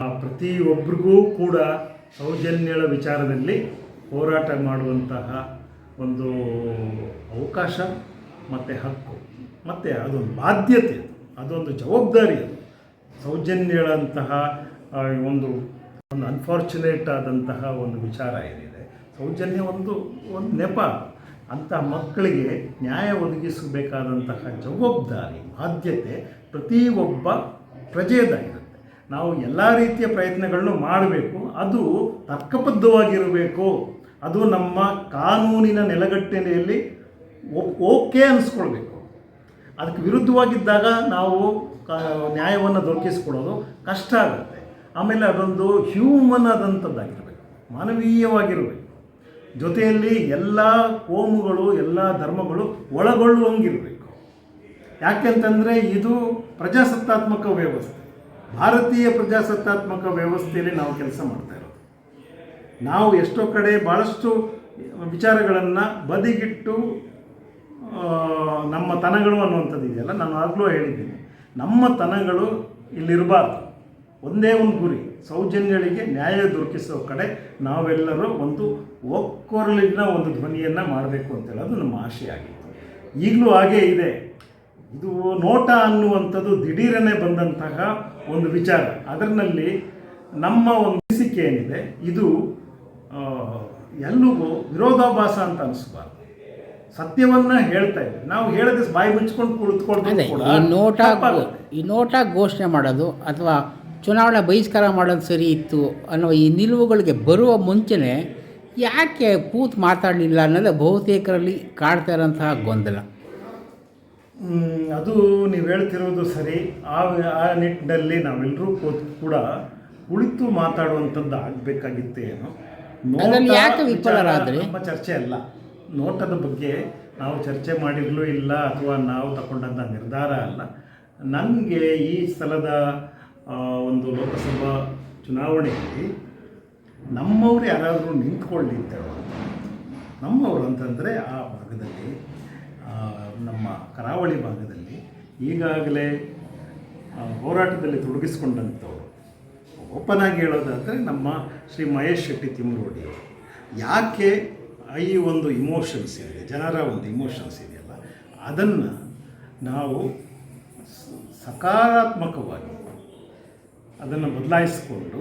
ಪ್ರತಿಯೊಬ್ಬರಿಗೂ ಕೂಡ ಸೌಜನ್ಯಳ ವಿಚಾರದಲ್ಲಿ ಹೋರಾಟ ಮಾಡುವಂತಹ ಒಂದು ಅವಕಾಶ ಮತ್ತು ಹಕ್ಕು, ಮತ್ತು ಅದೊಂದು ಬಾಧ್ಯತೆ ಅದು ಅದೊಂದು ಜವಾಬ್ದಾರಿ ಅದು ಒಂದು ಒಂದು ಅನ್ಫಾರ್ಚುನೇಟ್ ಆದಂತಹ ಒಂದು ವಿಚಾರ ಏನಿದೆ. ಸೌಜನ್ಯ ಒಂದು ಒಂದು ನೆಪ. ಅಂತ ಮಕ್ಕಳಿಗೆ ನ್ಯಾಯ ಒದಗಿಸಬೇಕಾದಂತಹ ಜವಾಬ್ದಾರಿ, ಬಾಧ್ಯತೆ ಪ್ರತಿಯೊಬ್ಬ ಪ್ರಜೆಯದಾಗಿರುತ್ತೆ ನಾವು ಎಲ್ಲ ರೀತಿಯ ಪ್ರಯತ್ನಗಳನ್ನು ಮಾಡಬೇಕು. ಅದು ತರ್ಕಬದ್ಧವಾಗಿರಬೇಕು. ಅದು ನಮ್ಮ ಕಾನೂನಿನ ನೆಲಗಟ್ಟಿನಲ್ಲಿ ಓ- ಓಕೆ ಅನ್ನಿಸ್ಕೊಳ್ಬೇಕು ಅದಕ್ಕೆ ವಿರುದ್ಧವಾಗಿದ್ದಾಗ ನಾವು ನ್ಯಾಯವನ್ನು ದೊರಕಿಸ್ಕೊಡೋದು ಕಷ್ಟ ಆಗುತ್ತೆ. ಆಮೇಲೆ ಅದೊಂದು ಹ್ಯೂಮನ್ ಆದಂಥದ್ದಾಗಿರಬೇಕು. ಮಾನವೀಯವಾಗಿರಬೇಕು. ಜೊತೆಯಲ್ಲಿ ಎಲ್ಲ ಕೋಮುಗಳು, ಎಲ್ಲ ಧರ್ಮಗಳು ಒಳಗೊಳ್ಳುವಂಗಿರಬೇಕು. ಯಾಕೆಂತಂದರೆ ಇದು ಪ್ರಜಾಸತ್ತಾತ್ಮಕ ವ್ಯವಸ್ಥೆ. ಭಾರತೀಯ ಪ್ರಜಾಸತ್ತಾತ್ಮಕ ವ್ಯವಸ್ಥೆಯಲ್ಲಿ ನಾವು ಕೆಲಸ ಮಾಡ್ತಾ ಇರೋದು. ನಾವು ಎಷ್ಟೋ ಕಡೆ ಭಾಳಷ್ಟು ವಿಚಾರಗಳನ್ನು ಬದಿಗಿಟ್ಟು ನಮ್ಮ ತನಗಳು ಅನ್ನುವಂಥದ್ದು ಇದೆಯಲ್ಲ, ನಾನು ಆಗಲೂ ಹೇಳಿದ್ದೀನಿ. ನಮ್ಮ ತನಗಳು ಇಲ್ಲಿರಬಾರ್ದು. ಒಂದೇ ಒಂದು ಗುರಿ, ಸೌಜನ್ಯಗಳಿಗೆ ನ್ಯಾಯ ದೊರಕಿಸೋ ಕಡೆ ನಾವೆಲ್ಲರೂ ಒಂದು ಒಕ್ಕೊರಲಿನ ಒಂದು ಧ್ವನಿಯನ್ನು ಮಾಡಬೇಕು ಅಂತ ಹೇಳೋದು ನಮ್ಮ ಆಶೆ ಈಗಲೂ ಹಾಗೇ ಇದೆ. ಇದು ನೋಟ ಅನ್ನುವಂಥದ್ದು ದಿಢೀರನೆ ಬಂದಂತಹ ಒಂದು ವಿಚಾರ. ಅದರಲ್ಲಿ ನಮ್ಮ ಒಂದು ಅನಿಸಿಕೆ ಏನಿದೆ ಇದು ಎಲ್ಲಿಗೂ ವಿರೋಧಾಭಾಸ ಅಂತ ಅನಿಸ್ಬಾರ್ದು. ಸತ್ಯವನ್ನ ಹೇಳ್ತಾ ಇದ್ದೀವಿ ನಾವು ಹೇಳದೆ ಬಾಯಿ ಮುಚ್ಕೊಂಡು ಕುಳಿತುಕೊಂಡು ನೋಟ ಈ ನೋಟ ಘೋಷಣೆ ಮಾಡೋದು ಅಥವಾ ಚುನಾವಣೆ ಬಹಿಷ್ಕಾರ ಮಾಡೋದು ಸರಿ ಇತ್ತು ಅನ್ನೋ ಈ ನಿಲುವುಗಳಿಗೆ ಬರುವ ಮುಂಚೆನೇ ಯಾಕೆ ಕೂತು ಮಾತಾಡಲಿಲ್ಲ ಅನ್ನೋದು ಬಹುತೇಕರಲ್ಲಿ ಕಾಡ್ತಾ ಇರೋಂತಹ ಗೊಂದಲ. ಅದು ನೀವು ಹೇಳ್ತಿರೋದು ಸರಿ. ಆ ಆ ನಿಟ್ಟಿನಲ್ಲಿ ನಾವೆಲ್ಲರೂ ಕೂತ್ ಕೂಡ ಕುಳಿತು ಮಾತಾಡುವಂಥದ್ದು ಆಗಬೇಕಾಗಿತ್ತು ಏನು? ನಮ್ಮ ಚರ್ಚೆ ಅಲ್ಲ. ನೋಟದ ಬಗ್ಗೆ ನಾವು ಚರ್ಚೆ ಮಾಡಿರಲೂ ಇಲ್ಲ ಅಥವಾ ನಾವು ತಗೊಂಡಂಥ ನಿರ್ಧಾರ ಅಲ್ಲ. ನನಗೆ ಈ ಸ್ಥಳದ ಒಂದು ಲೋಕಸಭಾ ಚುನಾವಣೆಯಲ್ಲಿ ನಮ್ಮವ್ರು ಯಾರಾದರೂ ನಿಂತ್ಕೊಳ್ಳಿ ಅಂತ. ನಮ್ಮವರು ಅಂತಂದರೆ ಆ ಭಾಗದಲ್ಲಿ ನಮ್ಮ ಕರಾವಳಿ ಭಾಗದಲ್ಲಿ ಈಗಾಗಲೇ ಹೋರಾಟದಲ್ಲಿ ತೊಡಗಿಸ್ಕೊಂಡಂಥವ್ರು. ಓಪನ್ ಹೇಳೋದಾದರೆ ನಮ್ಮ ಶ್ರೀ ಮಹೇಶ್ ಶೆಟ್ಟಿ ತಿಮ್ಮರೋಡಿ ಅವರು. ಯಾಕೆ ಈ ಒಂದು ಇಮೋಷನ್ಸ್ ಇದೆ? ಜನರ ಒಂದು ಇಮೋಷನ್ಸ್ ಇದೆಯಲ್ಲ? ಅದನ್ನು ನಾವು ಸಕಾರಾತ್ಮಕವಾಗಿ ಅದನ್ನು ಬದಲಾಯಿಸಿಕೊಂಡು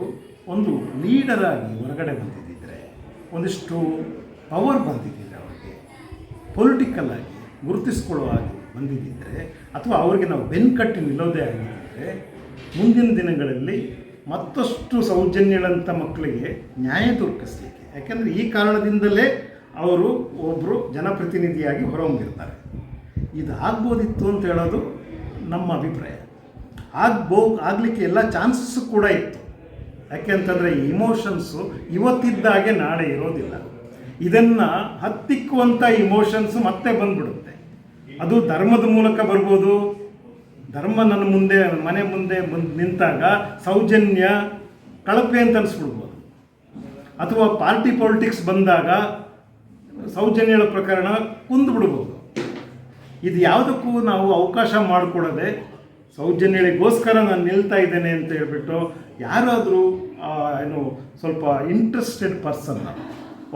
ಒಂದು ಲೀಡರ್ ಆಗಿ ಹೊರಗಡೆ ಬಂದಿದ್ದರೆ ಒಂದಿಷ್ಟು ಪವರ್ ಬಂದಿದ್ದಿದ್ರೆ ಅವರಿಗೆ ಪೊಲಿಟಿಕಲ್ ಆಗಿ ಗುರುತಿಸ್ಕೊಳ್ಳೋ ಹಾಗೆ ಬಂದಿದ್ದರೆ ಅಥವಾ ಅವರಿಗೆ ನಾವು ಬೆನ್ಕಟ್ಟಿ ನಿಲ್ಲೋದೇ ಆಗಿದ್ದರೆ ಮುಂದಿನ ದಿನಗಳಲ್ಲಿ ಮತ್ತಷ್ಟು ಸೌಜನ್ಯಗಳಂಥ ಮಕ್ಕಳಿಗೆ ನ್ಯಾಯ ದೊರಕಿಸ್ಲಿಕ್ಕೆ. ಯಾಕೆಂದರೆ ಈ ಕಾರಣದಿಂದಲೇ ಅವರು ಒಬ್ಬರು ಜನಪ್ರತಿನಿಧಿಯಾಗಿ ಹೊರಹೊಮ್ಮಿರ್ತಾರೆ. ಇದು ಆಗ್ಬೋದಿತ್ತು ಅಂತ ಹೇಳೋದು ನಮ್ಮ ಅಭಿಪ್ರಾಯ. ಆಗ್ಬೋ ಆಗಲಿಕ್ಕೆ ಎಲ್ಲ ಚಾನ್ಸಸ್ಸು ಕೂಡ ಇತ್ತು. ಯಾಕೆಂತಂದರೆ ಇಮೋಷನ್ಸು ಇವತ್ತಿದ್ದಾಗೆ ನಾಳೆ ಇರೋದಿಲ್ಲ. ಇದನ್ನು ಹತ್ತಿಕ್ಕುವಂಥ ಇಮೋಷನ್ಸ್ ಮತ್ತೆ ಬಂದ್ಬಿಡುತ್ತೆ. ಅದು ಧರ್ಮದ ಮೂಲಕ ಬರ್ಬೋದು. ಧರ್ಮ ನನ್ನ ಮುಂದೆ, ಮನೆ ಮುಂದೆ ಬಂದು ನಿಂತಾಗ ಸೌಜನ್ಯ, ಕಳಪೆ ಅಂತ ಅನಿಸ್ಬಿಡ್ಬೋದು. ಅಥವಾ ಪಾರ್ಟಿ ಪೊಲಿಟಿಕ್ಸ್ ಬಂದಾಗ ಸೌಜನ್ಯಗಳ ಪ್ರಕರಣ ಕುಂದ್ಬಿಡ್ಬೋದು. ಇದು ಯಾವುದಕ್ಕೂ ನಾವು ಅವಕಾಶ ಮಾಡಿಕೊಡದೆ ಸೌಜನ್ಯಗಳಿಗೋಸ್ಕರ ನಾನು ನಿಲ್ತಾ ಇದ್ದೇನೆ ಅಂತ ಹೇಳ್ಬಿಟ್ಟು ಯಾರಾದರೂ ಏನು, ಸ್ವಲ್ಪ ಇಂಟ್ರೆಸ್ಟೆಡ್ ಪರ್ಸನ್ನ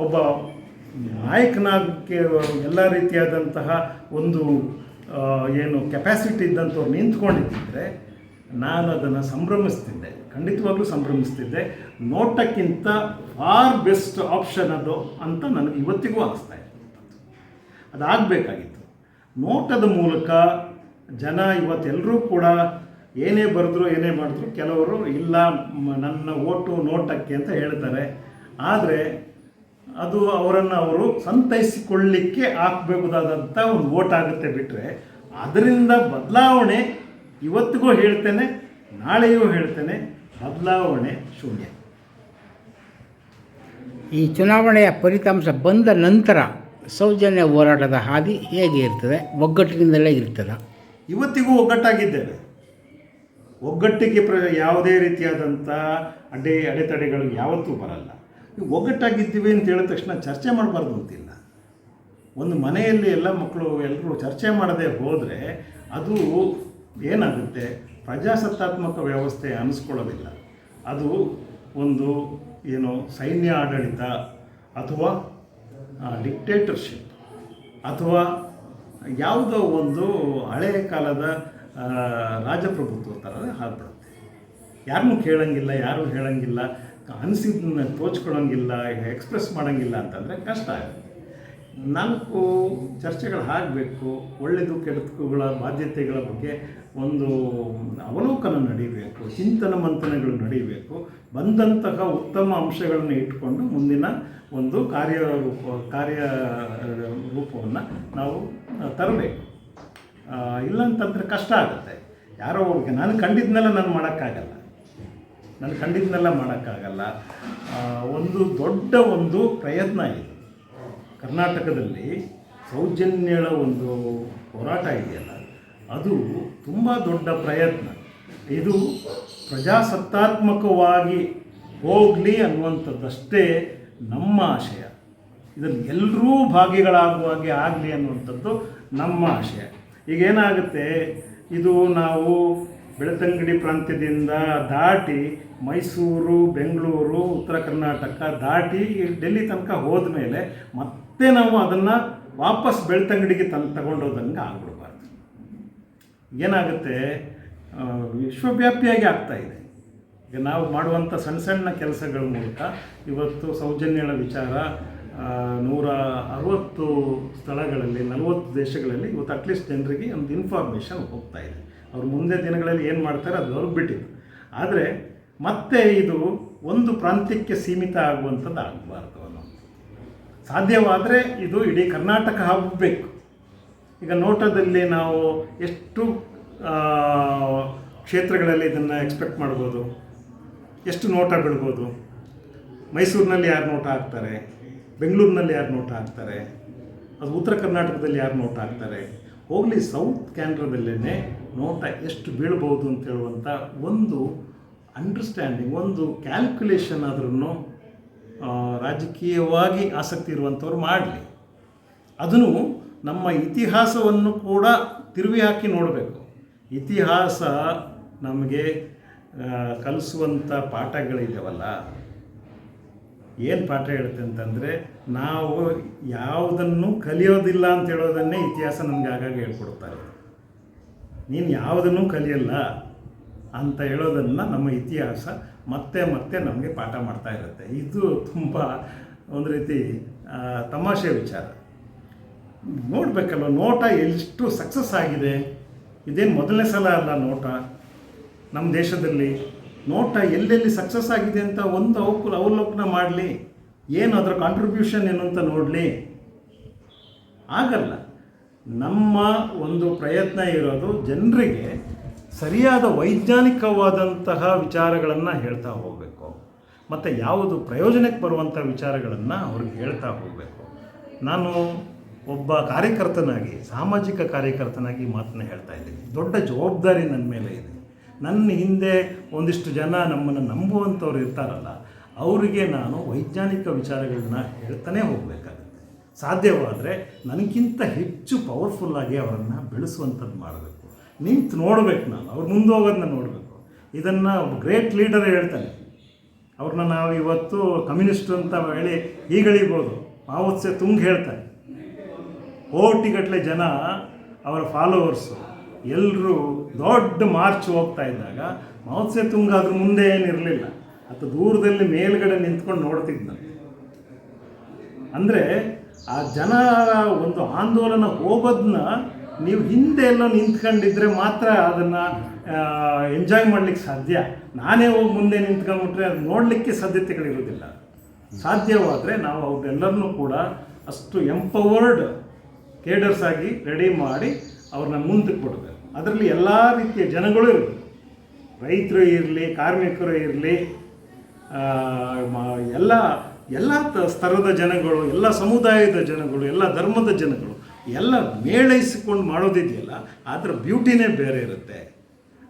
ಒಬ್ಬ ನಾಯಕನಾಗಕ್ಕೆ ಎಲ್ಲ ರೀತಿಯಾದಂತಹ ಒಂದು ಏನು ಕೆಪಾಸಿಟಿ ಇದ್ದಂಥವ್ರು ನಿಂತ್ಕೊಂಡಿದ್ದರೆ ನಾನು ಅದನ್ನು ಸಂಭ್ರಮಿಸ್ತಿದ್ದೆ. ಖಂಡಿತವಾಗ್ಲೂ ಸಂಭ್ರಮಿಸ್ತಿದ್ದೆ. ನೋಟಕ್ಕಿಂತ ಫಾರ್ ಬೆಸ್ಟ್ ಆಪ್ಷನ್ ಅದು ಅಂತ ನನಗೆ ಇವತ್ತಿಗೂ ಅನಿಸ್ತಾ ಇದೆ. ಅದಾಗಬೇಕಾಗಿತ್ತು. ನೋಟದ ಮೂಲಕ ಜನ ಇವತ್ತೆಲ್ಲರೂ ಕೂಡ ಏನೇ ಬರೆದ್ರು ಏನೇ ಮಾಡಿದ್ರು ಕೆಲವರು ಇಲ್ಲ ನನ್ನ ಓಟು ನೋಟಕ್ಕೆ ಅಂತ ಹೇಳ್ತಾರೆ. ಆದರೆ ಅದು ಅವರನ್ನು ಅವರು ಸಂತೈಸಿಕೊಳ್ಳಿಕ್ಕೆ ಹಾಕಬಹುದಾದಂಥ ಒಂದು ಓಟ್ ಆಗುತ್ತೆ ಬಿಟ್ಟರೆ ಅದರಿಂದ ಬದಲಾವಣೆ ಇವತ್ತಿಗೂ ಹೇಳ್ತೇನೆ ನಾಳೆಯೂ ಹೇಳ್ತೇನೆ ಬದಲಾವಣೆ ಶೂನ್ಯ. ಈ ಚುನಾವಣೆಯ ಫಲಿತಾಂಶ ಬಂದ ನಂತರ ಸೌಜನ್ಯ ಹೋರಾಟದ ಹಾದಿ ಹೇಗೆ ಇರ್ತದೆ? ಒಗ್ಗಟ್ಟಿನಿಂದಲೇ ಇರ್ತದೆ? ಇವತ್ತಿಗೂ ಒಗ್ಗಟ್ಟಾಗಿದ್ದೇವೆ. ಒಗ್ಗಟ್ಟಿಗೆ ಪ್ರ ಯಾವುದೇ ರೀತಿಯಾದಂಥ ಅಡ್ಡೆ ಅಡೆತಡೆಗಳು ಯಾವತ್ತೂ ಬರಲ್ಲ. ಒಗ್ಗಟ್ಟಾಗಿದ್ದೀವಿ ಅಂತ ಹೇಳಿದ ತಕ್ಷಣ ಚರ್ಚೆ ಮಾಡಬಾರ್ದು ಅಂತಿಲ್ಲ. ಒಂದು ಮನೆಯಲ್ಲಿ ಎಲ್ಲ ಮಕ್ಕಳು ಎಲ್ಲರೂ ಚರ್ಚೆ ಮಾಡದೆ ಹೋದರೆ ಅದು ಏನಾಗುತ್ತೆ? ಪ್ರಜಾಸತ್ತಾತ್ಮಕ ವ್ಯವಸ್ಥೆ ಅನಿಸ್ಕೊಳ್ಳೋದಿಲ್ಲ. ಅದು ಒಂದು ಏನು ಸೈನ್ಯ ಆಡಳಿತ ಅಥವಾ ಡಿಕ್ಟೇಟರ್ಶಿಪ್ ಅಥವಾ ಯಾವುದೋ ಒಂದು ಹಳೆಯ ಕಾಲದ ರಾಜಪ್ರಭುತ್ವ ಥರ ಹಾಕ್ಬಿಡುತ್ತೆ ಯಾರನ್ನೂ ಕೇಳಂಗಿಲ್ಲ, ಯಾರೂ ಹೇಳಂಗಿಲ್ಲ. ಅನಿಸಿದ್ದನ್ನ ತೋಚ್ಕೊಳ್ಳೋಂಗಿಲ್ಲ ಎಕ್ಸ್ಪ್ರೆಸ್ ಮಾಡೋಂಗಿಲ್ಲ ಅಂತಂದರೆ ಕಷ್ಟ ಆಗುತ್ತೆ. ನಾಲ್ಕು ಚರ್ಚೆಗಳು ಆಗಬೇಕು ಒಳ್ಳೆಯದು ಕೆಡುಕುಗಳ ಬಾಧ್ಯತೆಗಳ ಬಗ್ಗೆ ಒಂದು ಅವಲೋಕನ ನಡೀಬೇಕು, ಚಿಂತನ ಮಂಥನಗಳು ನಡೀಬೇಕು, ಬಂದಂತಹ ಉತ್ತಮ ಅಂಶಗಳನ್ನು ಇಟ್ಕೊಂಡು ಮುಂದಿನ ಒಂದು ಕಾರ್ಯ ರೂಪ, ಕಾರ್ಯ ರೂಪವನ್ನು ನಾವು ತರಬೇಕು. ಇಲ್ಲಂತಂದರೆ ಕಷ್ಟ ಆಗುತ್ತೆ. ಯಾರೋ ಒಬ್ಬರಿಗೆ ನಾನು ಕಂಡಿದ್ದನ್ನೆಲ್ಲ ನಾನು ಮಾಡೋಕ್ಕಾಗಲ್ಲ. ನಾನು ಕಂಡಿದ್ದನ್ನೆಲ್ಲ ಮಾಡೋಕ್ಕಾಗಲ್ಲ. ಒಂದು ದೊಡ್ಡ ಒಂದು ಪ್ರಯತ್ನ ಇದು. ಕರ್ನಾಟಕದಲ್ಲಿ ಸೌಜನ್ಯಳ ಒಂದು ಹೋರಾಟ ಇದೆಯಲ್ಲ, ಅದು ತುಂಬ ದೊಡ್ಡ ಪ್ರಯತ್ನ. ಇದು ಪ್ರಜಾಸತ್ತಾತ್ಮಕವಾಗಿ ಹೋಗಲಿ ಅನ್ನುವಂಥದ್ದಷ್ಟೇ ನಮ್ಮ ಆಶಯ. ಇದರಲ್ಲಿ ಎಲ್ಲರೂ ಭಾಗಿಗಳಾಗುವ ಹಾಗೆ ಆಗಲಿ ಅನ್ನುವಂಥದ್ದು ನಮ್ಮ ಆಶಯ. ಈಗ ಏನಾಗುತ್ತೆ? ಇದು ನಾವು ಬೆಳತಂಗಡಿ ಪ್ರಾಂತ್ಯದಿಂದ ದಾಟಿ ಮೈಸೂರು, ಬೆಂಗಳೂರು, ಉತ್ತರ ಕರ್ನಾಟಕ ದಾಟಿ ಡೆಲ್ಲಿ ತನಕ ಹೋದ ಮೇಲೆ ಮತ್ತೆ ನಾವು ಅದನ್ನು ವಾಪಸ್ ಬೆಳ್ತಂಗಡಿಗೆ ತನ್, ತಗೊಂಡೋದಂಗೆ ಆಗ್ಬಿಡ್ಬಾರ್ದು. ಏನಾಗುತ್ತೆ? ವಿಶ್ವವ್ಯಾಪಿಯಾಗಿ ಆಗ್ತಾ ಇದೆ. ಈಗ ನಾವು ಮಾಡುವಂಥ ಸಣ್ಣ ಸಣ್ಣ ಕೆಲಸಗಳ ಮೂಲಕ ಇವತ್ತು ಸೌಜನ್ಯಗಳ ವಿಚಾರ ನೂರ ಅರವತ್ತು ಸ್ಥಳಗಳಲ್ಲಿ, ನಲವತ್ತು ದೇಶಗಳಲ್ಲಿ ಇವತ್ತು ಅಟ್ಲೀಸ್ಟ್ ಜನರಿಗೆ ಒಂದು ಇನ್ಫಾರ್ಮೇಷನ್ ಹೋಗ್ತಾ ಇದೆ. ಅವ್ರು ಮುಂದೆ ದಿನಗಳಲ್ಲಿ ಏನು ಮಾಡ್ತಾರೆ, ಅದು ಅವ್ರಿಗೆ ಬಿಟ್ಟಿದ್ದು. ಆದರೆ ಮತ್ತೆ ಇದು ಒಂದು ಪ್ರಾಂತ್ಯಕ್ಕೆ ಸೀಮಿತ ಆಗುವಂಥದ್ದು ಆಗಬಾರ್ದು ಸಾಧ್ಯವಾದರೆ ಇದು ಇಡೀ ಕರ್ನಾಟಕ ಹಬ್ಬಬೇಕು ಈಗ ನೋಟದಲ್ಲಿ ನಾವು ಎಷ್ಟು ಕ್ಷೇತ್ರಗಳಲ್ಲಿ ಇದನ್ನು ಎಕ್ಸ್ಪೆಕ್ಟ್ ಮಾಡ್ಬೋದು? ಎಷ್ಟು ನೋಟ ಬಿಡ್ಬೋದು? ಮೈಸೂರಿನಲ್ಲಿ ಯಾರು ನೋಟ ಹಾಕ್ತಾರೆ? ಬೆಂಗಳೂರಿನಲ್ಲಿ ಯಾರು ನೋಟ ಹಾಕ್ತಾರೆ? ಅದು ಉತ್ತರ ಕರ್ನಾಟಕದಲ್ಲಿ ಯಾರು ನೋಟ ಹಾಕ್ತಾರೆ? ಹೋಗಲಿ ಸೌತ್ ಕ್ಯಾನ್ರಾದಲ್ಲೇ ನೋಟ ಎಷ್ಟು ಬೀಳ್ಬೋದು ಅಂತ ಹೇಳುವಂಥ ಒಂದು ಅಂಡರ್ಸ್ಟ್ಯಾಂಡಿಂಗ್ ಒಂದು ಕ್ಯಾಲ್ಕುಲೇಷನ್ ಆದ್ರೂ ರಾಜಕೀಯವಾಗಿ ಆಸಕ್ತಿ ಇರುವಂಥವ್ರು ಮಾಡಲಿ. ಅದನ್ನು ನಮ್ಮ ಇತಿಹಾಸವನ್ನು ಕೂಡ ತಿರುವಿ ಹಾಕಿ ನೋಡಬೇಕು. ಇತಿಹಾಸ ನಮಗೆ ಕಲಿಸುವಂಥ ಪಾಠಗಳಿದ್ದಾವಲ್ಲ ಏನು ಪಾಠ ಹೇಳುತ್ತೆ ಅಂತಂದರೆ, ನಾವು ಯಾವುದನ್ನು ಕಲಿಯೋದಿಲ್ಲ ಅಂತ ಹೇಳೋದನ್ನೇ ಇತಿಹಾಸ ನಮಗೆ ಆಗಾಗ ಹೇಳ್ಕೊಡ್ತಾರೆ. ನೀನು ಯಾವುದನ್ನು ಕಲಿಯಲ್ಲ ಅಂತ ಹೇಳೋದನ್ನು ನಮ್ಮ ಇತಿಹಾಸ ಮತ್ತೆ ಮತ್ತೆ ನಮಗೆ ಪಾಠ ಮಾಡ್ತಾ ಇರುತ್ತೆ. ಇದು ತುಂಬ ಒಂದು ರೀತಿ ತಮಾಷೆ ವಿಚಾರ. ನೋಡಬೇಕಲ್ವ, ನೋಟ ಎಷ್ಟು ಸಕ್ಸಸ್ ಆಗಿದೆ? ಇದೇನು ಮೊದಲನೇ ಸಲ ಅಲ್ಲ ನೋಟ? ನಮ್ಮ ದೇಶದಲ್ಲಿ ನೋಟ ಎಲ್ಲೆಲ್ಲಿ ಸಕ್ಸಸ್ ಆಗಿದೆ ಅಂತ ಒಂದು ಅವಕು ಅವಲೋಕನ ಮಾಡಲಿ. ಏನು ಅದರ ಕಾಂಟ್ರಿಬ್ಯೂಷನ್ ಏನು ಅಂತ ನೋಡಲಿ. ಆಗಲ್ಲ. ನಮ್ಮ ಒಂದು ಪ್ರಯತ್ನ ಇರೋದು ಜನರಿಗೆ ಸರಿಯಾದ ವೈಜ್ಞಾನಿಕವಾದಂತಹ ವಿಚಾರಗಳನ್ನು ಹೇಳ್ತಾ ಹೋಗಬೇಕು. ಮತ್ತು ಯಾವುದು ಪ್ರಯೋಜನಕ್ಕೆ ಬರುವಂಥ ವಿಚಾರಗಳನ್ನು ಅವ್ರಿಗೆ ಹೇಳ್ತಾ ಹೋಗಬೇಕು. ನಾನು ಒಬ್ಬ ಕಾರ್ಯಕರ್ತನಾಗಿ, ಸಾಮಾಜಿಕ ಕಾರ್ಯಕರ್ತನಾಗಿ ಮಾತನ್ನ ಹೇಳ್ತಾ ಇದ್ದೀನಿ. ದೊಡ್ಡ ಜವಾಬ್ದಾರಿ ನನ್ನ ಮೇಲೆ ಇದೆ. ನನ್ನ ಹಿಂದೆ ಒಂದಿಷ್ಟು ಜನ ನಮ್ಮನ್ನು ನಂಬುವಂಥವ್ರು ಇರ್ತಾರಲ್ಲ, ಅವರಿಗೆ ನಾನು ವೈಜ್ಞಾನಿಕ ವಿಚಾರಗಳನ್ನ ಹೇಳ್ತಾನೆ ಹೋಗಬೇಕಾಗುತ್ತೆ. ಸಾಧ್ಯವಾದರೆ ನನಗಿಂತ ಹೆಚ್ಚು ಪವರ್ಫುಲ್ಲಾಗಿ ಅವರನ್ನು ಬೆಳೆಸುವಂಥದ್ದು ಮಾಡಬೇಕು. ನಿಂತು ನೋಡಬೇಕು ನಾನು, ಅವ್ರು ಮುಂದೆ ಹೋಗೋದನ್ನ ನೋಡಬೇಕು. ಇದನ್ನು ಒಬ್ಬ ಗ್ರೇಟ್ ಲೀಡರ್ ಹೇಳ್ತಾನೆ. ಅವ್ರನ್ನ ನಾವು ಇವತ್ತು ಕಮ್ಯುನಿಸ್ಟ್ ಅಂತ ಹೇಳಿ ಈಗಳಿಬೋದು ಮಾವತ್ಸೆ ತುಂಗ್ ಹೇಳ್ತಾರೆ ಕೋಟಿಗಟ್ಟಲೆ ಜನ ಅವರ ಫಾಲೋವರ್ಸು ಎಲ್ಲರೂ ದೊಡ್ಡ ಮಾರ್ಚ್ ಹೋಗ್ತಾ ಇದ್ದಾಗ ಮಾವತ್ಸೆ ತುಂಗ್ ಅದ್ರ ಮುಂದೆ ಏನಿರಲಿಲ್ಲ ಅಥವಾ ದೂರದಲ್ಲಿ ಮೇಲ್ಗಡೆ ನಿಂತ್ಕೊಂಡು ನೋಡ್ತಿದ್ದಂತೆ ಅಂದರೆ ಆ ಜನರ ಒಂದು ಆಂದೋಲನ ಹೋಗೋದನ್ನ ನೀವು ಹಿಂದೆ ಎಲ್ಲ ನಿಂತ್ಕೊಂಡಿದ್ರೆ ಮಾತ್ರ ಅದನ್ನು ಎಂಜಾಯ್ ಮಾಡಲಿಕ್ಕೆ ಸಾಧ್ಯ. ನಾನೇ ಹೋಗಿ ಮುಂದೆ ನಿಂತ್ಕೊಂಡ್ಬಿಟ್ರೆ ಅದು ನೋಡಲಿಕ್ಕೆ ಸಾಧ್ಯತೆಗಳಿರೋದಿಲ್ಲ ಸಾಧ್ಯವಾದರೆ ನಾವು ಅವ್ರೆಲ್ಲರನ್ನೂ ಕೂಡ ಅಷ್ಟು ಎಂಪವರ್ಡ್ ಕೇಡರ್ಸ್ ಆಗಿ ರೆಡಿ ಮಾಡಿ ಅವ್ರನ್ನ ಮುಂದಕ್ಕೆ ಕೊಡಬೇಕು. ಅದರಲ್ಲಿ ಎಲ್ಲ ರೀತಿಯ ಜನಗಳು ಇರಬೇಕು. ರೈತರು ಇರಲಿ, ಕಾರ್ಮಿಕರು ಇರಲಿ ಎಲ್ಲ ಎಲ್ಲ ಸ್ತರದ ಜನಗಳು, ಎಲ್ಲ ಸಮುದಾಯದ ಜನಗಳು, ಎಲ್ಲ ಧರ್ಮದ ಜನಗಳು, ಎಲ್ಲ ಮೇಳೈಸಿಕೊಂಡು ಮಾಡೋದಿದೆಯಲ್ಲ ಅದರ ಬ್ಯೂಟಿನೇ ಬೇರೆ ಇರುತ್ತೆ.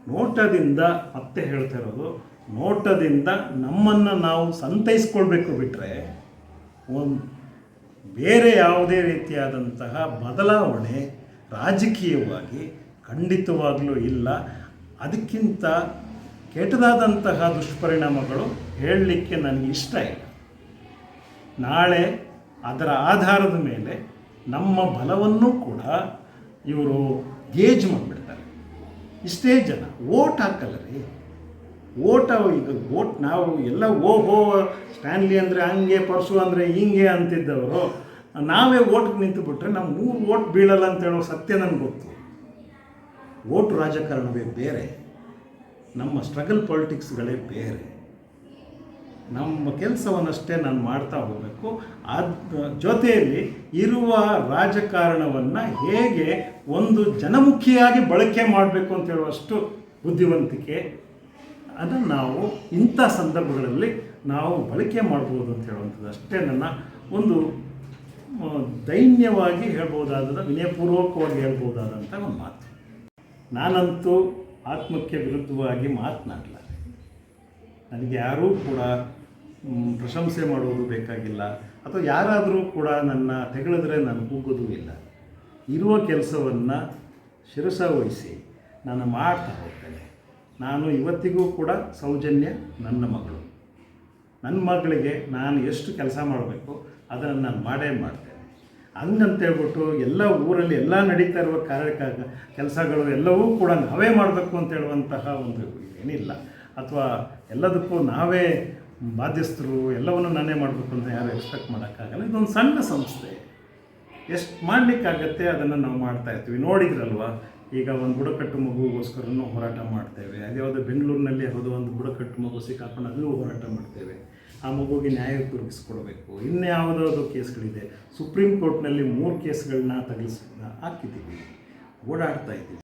ನೋಟದಿಂದ ಮತ್ತೆ ಹೇಳ್ತಾ ಇರೋದು, ನೋಟದಿಂದ ನಮ್ಮನ್ನು ನಾವು ಸಂತೈಸ್ಕೊಳ್ಬೇಕು ಬಿಟ್ಟರೆ ಒಂದು ಬೇರೆ ಯಾವುದೇ ರೀತಿಯಾದಂತಹ ಬದಲಾವಣೆ ರಾಜಕೀಯವಾಗಿ ಖಂಡಿತವಾಗಲೂ ಇಲ್ಲ. ಅದಕ್ಕಿಂತ ಕೆಟ್ಟದಾದಂತಹ ದುಷ್ಪರಿಣಾಮಗಳು ಹೇಳಲಿಕ್ಕೆ ನನಗೆ ಇಷ್ಟ ಇಲ್ಲ. ನಾಳೆ ಅದರ ಆಧಾರದ ಮೇಲೆ ನಮ್ಮ ಬಲವನ್ನು ಕೂಡ ಇವರು ಗೇಜ್ ಮಾಡಿಬಿಡ್ತಾರೆ. ಇಷ್ಟೇ ಜನ ಓಟ್ ಹಾಕಲ್ಲ ರೀ ಓಟ್ ಈಗ ಓಟ್ ನಾವು ಎಲ್ಲ ಓಹೋ, ಸ್ಟ್ಯಾನ್ಲಿ ಅಂದರೆ ಹಂಗೆ, ಪರ್ಸು ಅಂದರೆ ಹಿಂಗೆ ಅಂತಿದ್ದವರು. ನಾವೇ ಓಟ್ಗೆ ನಿಂತು ಬಿಟ್ರೆ ನಮ್ಮ ಮೂರು ಓಟ್ ಬೀಳಲ್ಲ ಅಂತ ಹೇಳೋ ಸತ್ಯ ನನಗೆ ಗೊತ್ತು. ಓಟ್ ರಾಜಕಾರಣವೇ ಬೇರೆ. ನಮ್ಮ ಸ್ಟ್ರಗಲ್ ಪಾಲಿಟಿಕ್ಸ್ಗಳೇ ಬೇರೆ. ನಮ್ಮ ಕೆಲಸವನ್ನಷ್ಟೇ ನಾನು ಮಾಡ್ತಾ ಹೋಗಬೇಕು. ಅದ ಜೊತೆಯಲ್ಲಿ ಇರುವ ರಾಜಕಾರಣವನ್ನು ಹೇಗೆ ಒಂದು ಜನಮುಖಿಯಾಗಿ ಬಳಕೆ ಮಾಡಬೇಕು ಅಂತ ಹೇಳುವಷ್ಟು ಬುದ್ಧಿವಂತಿಕೆ. ಅದನ್ನು ನಾವು ಇಂಥ ಸಂದರ್ಭಗಳಲ್ಲಿ ನಾವು ಬಳಕೆ ಮಾಡ್ಬೋದು ಅಂತ ಹೇಳುವಂಥದ್ದು ಅಷ್ಟೇ ನನ್ನ ಒಂದು ದೈನ್ಯವಾಗಿ ಹೇಳ್ಬೋದಾದ, ವಿನಯಪೂರ್ವಕವಾಗಿ ಹೇಳ್ಬೋದಾದಂಥ ಒಂದು ಮಾತು. ನಾನಂತೂ ಆತ್ಮಕ್ಕೆ ವಿರುದ್ಧವಾಗಿ ಮಾತನಾಡಲಾರೆ ನನಗೆ ಯಾರೂ ಕೂಡ ಪ್ರಶಂಸೆ ಮಾಡುವುದು ಬೇಕಾಗಿಲ್ಲ. ಅಥವಾ ಯಾರಾದರೂ ಕೂಡ ನನ್ನ ತೆಗಳಿದ್ರೆ ನಾನು ಕೂಗೋದು ಇಲ್ಲ. ಇರುವ ಕೆಲಸವನ್ನು ಶಿರಸ ವಹಿಸಿ ನಾನು ಮಾಡ್ತಾ ಹೋಗ್ತೇನೆ. ನಾನು ಇವತ್ತಿಗೂ ಕೂಡ ಸೌಜನ್ಯ ನನ್ನ ಮಗಳು. ನನ್ನ ಮಗಳಿಗೆ ನಾನು ಎಷ್ಟು ಕೆಲಸ ಮಾಡಬೇಕು ಅದನ್ನು ನಾನು ಮಾಡೇ ಮಾಡ್ತೇನೆ. ಹಂಗಂತೇಳ್ಬಿಟ್ಟು ಎಲ್ಲ ಊರಲ್ಲಿ ಎಲ್ಲ ನಡೀತಾ ಇರುವ ಕಾರ್ಯ ಕೆಲಸಗಳು ಎಲ್ಲವೂ ಕೂಡ ನಾವೇ ಮಾಡಬೇಕು ಅಂತ ಹೇಳುವಂತಹ ಒಂದು ಏನಿಲ್ಲ. ಅಥವಾ ಎಲ್ಲದಕ್ಕೂ ನಾವೇ ಬಾಧ್ಯಸ್ಥರು, ಎಲ್ಲವನ್ನು ನಾನೇ ಮಾಡಬೇಕು ಅಂತ ಯಾರು ಎಕ್ಸ್ಪೆಕ್ಟ್ ಮಾಡೋಕ್ಕಾಗಲ್ಲ. ಇದೊಂದು ಸಣ್ಣ ಸಂಸ್ಥೆ. ಎಷ್ಟು ಮಾಡಲಿಕ್ಕಾಗತ್ತೆ ಅದನ್ನು ನಾವು ಮಾಡ್ತಾ ಇರ್ತೀವಿ. ನೋಡಿದ್ರಲ್ವ? ಈಗ ಒಂದು ಬುಡಕಟ್ಟು ಮಗುಗೋಸ್ಕರನೂ ಹೋರಾಟ ಮಾಡ್ತೇವೆ. ಅದ್ಯಾವುದೋ ಬೆಂಗಳೂರಿನಲ್ಲಿ ಯಾವುದೋ ಒಂದು ಬುಡಕಟ್ಟು ಮಗು ಸಿಕ್ಕಾಕೊಂಡು ಅಲ್ಲೂ ಹೋರಾಟ ಮಾಡ್ತೇವೆ. ಆ ಮಗುಗೆ ನ್ಯಾಯ ತಿರುಗಿಸ್ಕೊಡ್ಬೇಕು ಇನ್ಯಾವುದಾದ್ರು ಕೇಸ್ಗಳಿದೆ. ಸುಪ್ರೀಂ ಕೋರ್ಟ್ನಲ್ಲಿ ಮೂರು ಕೇಸ್ಗಳನ್ನ ತಗಲಿಸ್ ಹಾಕಿದ್ದೀವಿ. ಓಡಾಡ್ತಾ ಇದ್ದೀವಿ.